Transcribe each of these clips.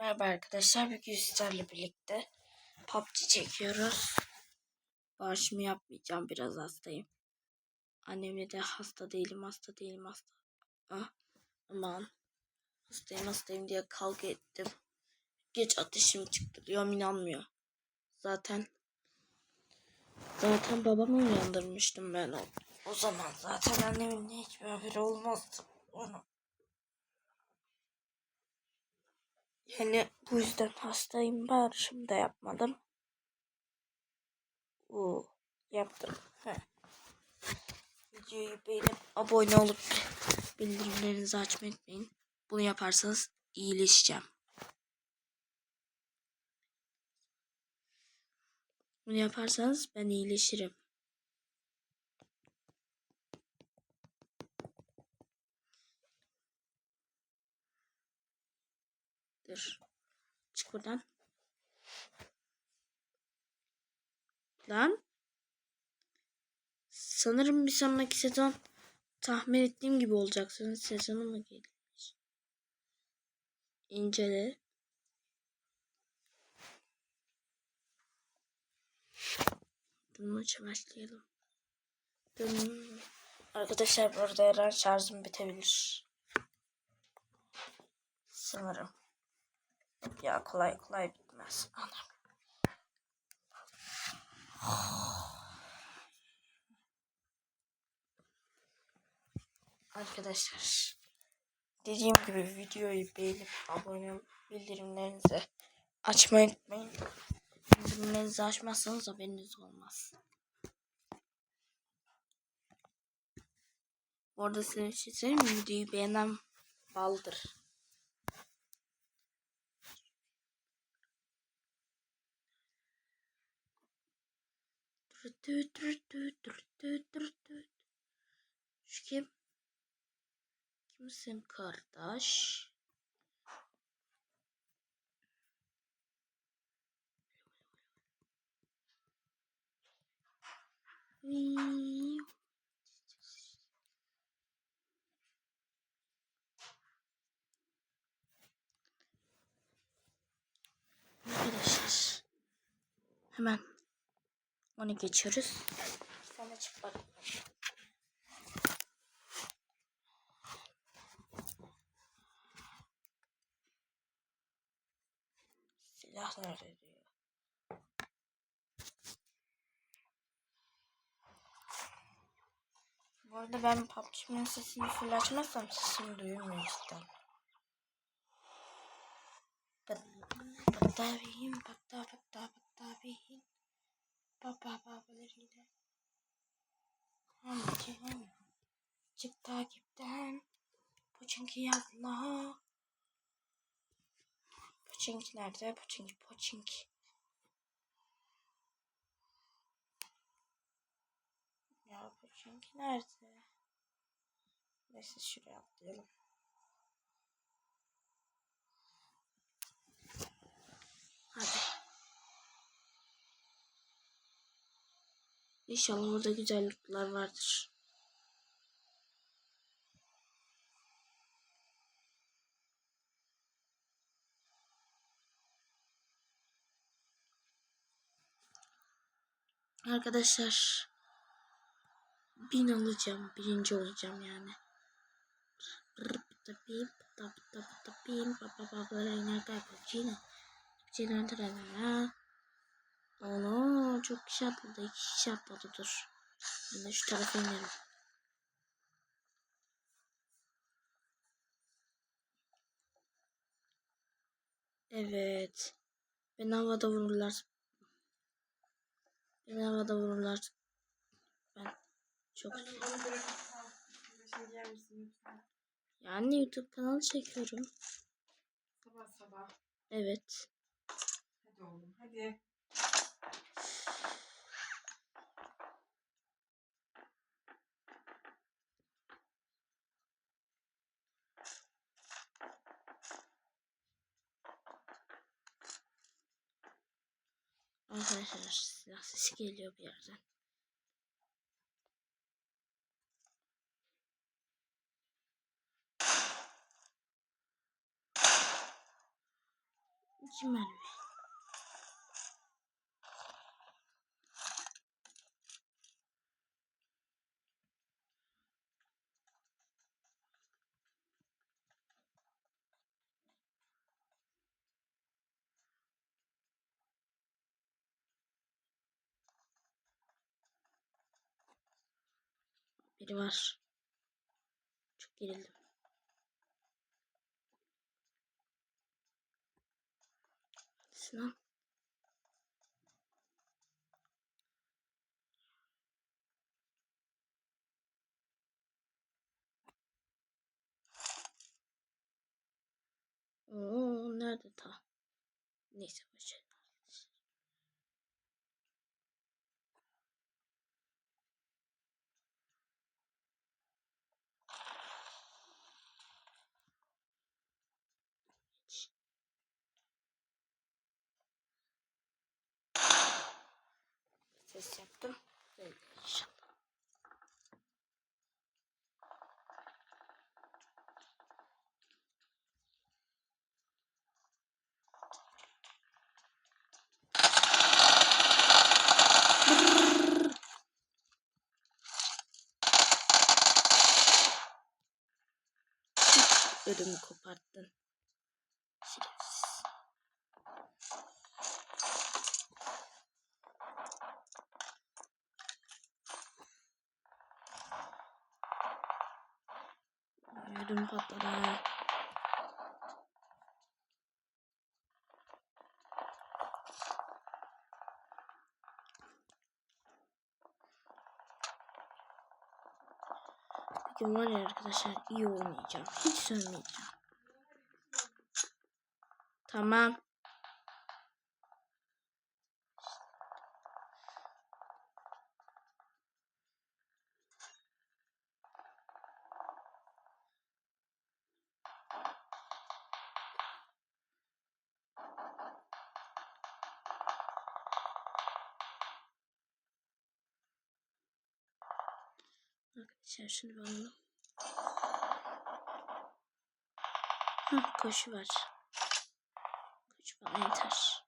Merhaba arkadaşlar. Bugün sizlerle birlikte PUBG çekiyoruz. Bağışımı yapmayacağım. Biraz hastayım. Annemle de hasta değilim, hasta değilim, hasta. Ah, aman. Hastayım, hastayım diye kavga ettim. Geç ateşim çıktı diyorum inanmıyor. Zaten zaten babamı uyandırmıştım ben o, o zaman. Zaten annemin hiçbir haberi olmazdı. Onu Yani bu yüzden hastayım. Bağırışımı da yapmadım. Oo, yaptım. Heh. Videoyu beğenip abone olup bildirimlerinizi açmayı unutmayın. Bunu yaparsanız iyileşeceğim. Bunu yaparsanız ben iyileşirim. Dur. Çık buradan. Lan. Sanırım bir sonraki sezon tahmin ettiğim gibi olacaksın. Sezonu mu gelmiş? İncele. Maça başlayalım. Dın. Arkadaşlar burada her şarjım bitebilir. Sanırım. Ya kolay kolay bitmez. Anam. Arkadaşlar dediğim gibi videoyu beğenip abone bildirimlerinizi açmayı unutmayın. Bildirimlerinizi açmazsanız haberiniz olmaz. Bu arada size bir şey mi? Videoyu beğenen baldır. Şu kim? Kimsin kardeş? Vii. Arkadaşlar hemen onu geçiyoruz. Sana çık bak. Silah nerede diyor. Bu arada ben PUBG'nin sesini full açmazsam sesim duyulmuyor cidden. Battaviyim, batta batta battaviyim. Baba babalarıyla. Amcam. Çık takipten. Bu çünkü yazla. Poçink nerede? Poçink, poçink. Ya poçink nerede? Neyse şuraya atlayalım. Hadi. İnşallah orada güzellikler vardır. Arkadaşlar bin alacağım. Birinci olacağım yani. Ana çok kişi atladı. İki kişi atladı dur. Ben de şu tarafa inerim. Evet. Beni havada vururlar. Beni havada vururlar. Ben çok yani YouTube kanalı çekiyorum. Sabah sabah. Evet. Hadi oğlum hadi. Arkadaşlar silah sesi geliyor bir yerden. İkinci mermi. Biri var. Çok gerildim. Sinan. Oo, nerede ta? Neyse boşver. Ses yaptım. Böyle inşallah. Ödümü koparttın. Ödüm patladı. ha. Bugün var ya arkadaşlar iyi oynayacağım. Hiç sönmeyeceğim. Tamam. Arkadaşlar şunu alalım. Hah koşu var. Koşu bana yeter.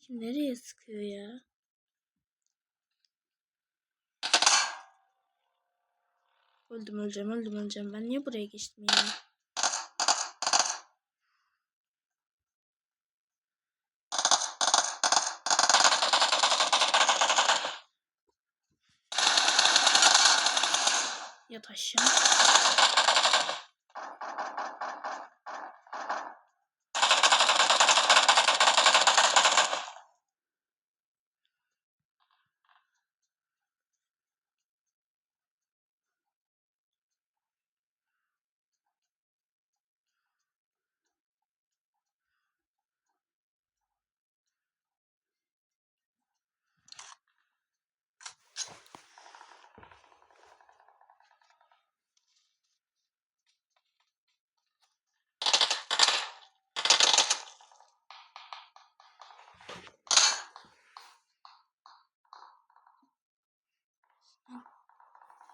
Kim nereye sıkıyor ya? Öldüm öleceğim öldüm öleceğim. Ben niye buraya geçtim ya? Yat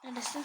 Neredesin?